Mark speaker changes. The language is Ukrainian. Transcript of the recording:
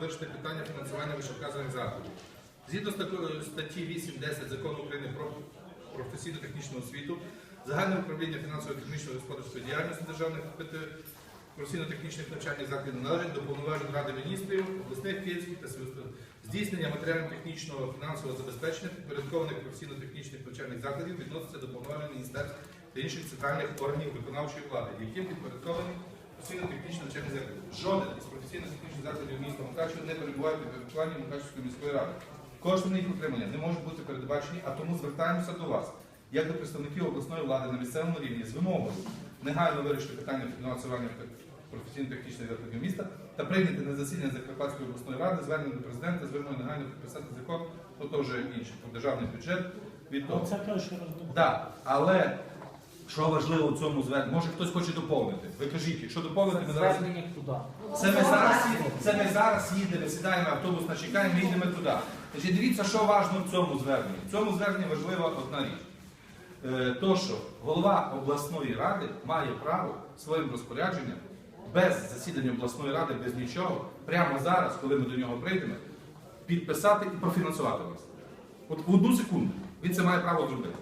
Speaker 1: вирішити питання фінансування вищевказаних заходів. Згідно з такою статті 8.10 Закону України про професійно-технічну освіту, загальне управління фінансово-технічної господарської діяльності державних професійно-технічних навчальних закладів належить до повноважень Ради міністрів, обласних київських та здійснення матеріально-технічного фінансового забезпечення підпорядкованих професійно-технічних навчальних закладів відноситься до повноважень міністерств та інших центральних органів виконавчої влади, яким підпорядковані професійно-технічні навчальні заклади. Жоден із професійно-технічних закладів міста Мукачева не перебуває під підпорядкуванні Мукачевської міської ради. Кошти на їх утримання не можуть бути передбачені, а тому звертаємося до вас, як до представників обласної влади на місцевому рівні з вимогою негайно вирішити питання фінансування професійно-технічних закладів міста та прийняти на засідання Закарпатської обласної ради звернення до президента з вимогою негайно підписати закон, ну то вже інше, про державний бюджет від того.
Speaker 2: Це те, що розумію.
Speaker 1: Так, але що важливо в цьому зверненні? Може хтось хоче доповнити. Ви кажіть, якщо доповнити, ми зараз.
Speaker 2: Звернення туди.
Speaker 1: Це ми зараз їдемо, це ми зараз їдемо, сідаємо автобус, начекаємо, і їдемо туди. Значить, дивіться, що важливо в цьому зверненні. В цьому зверненні важлива одна річ. Е, То, що голова обласної ради має право своїм розпорядженням без засідання обласної ради, без нічого, прямо зараз, коли ми до нього прийдемо, підписати і профінансувати вас. От в одну секунду він це має право зробити.